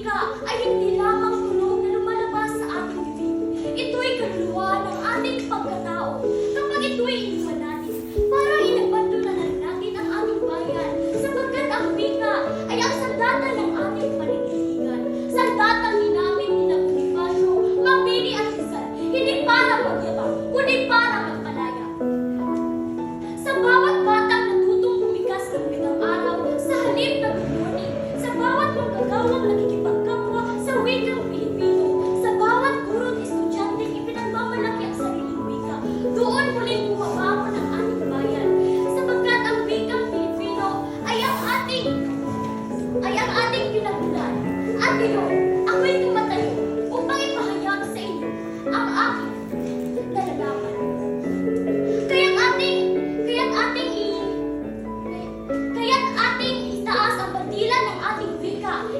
一个哎呀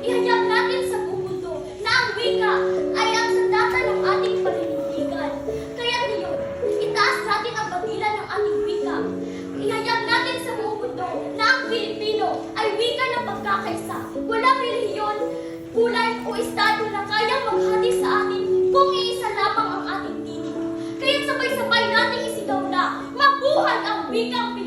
ihayag natin sa buong mundo na ang wika ay ang sandata ng ating paninindigan. Kaya ngayon, itaas natin ang bagila ng ating wika. Ihayag natin sa buong mundo na ang Pilipino ay wika ng pagkakaisa. Walang reliyon, kulay o estado na kayang maghati sa atin kung iisa lamang ang ating dito. Kaya sabay-sabay natin isigaw na mabuhay ang wikang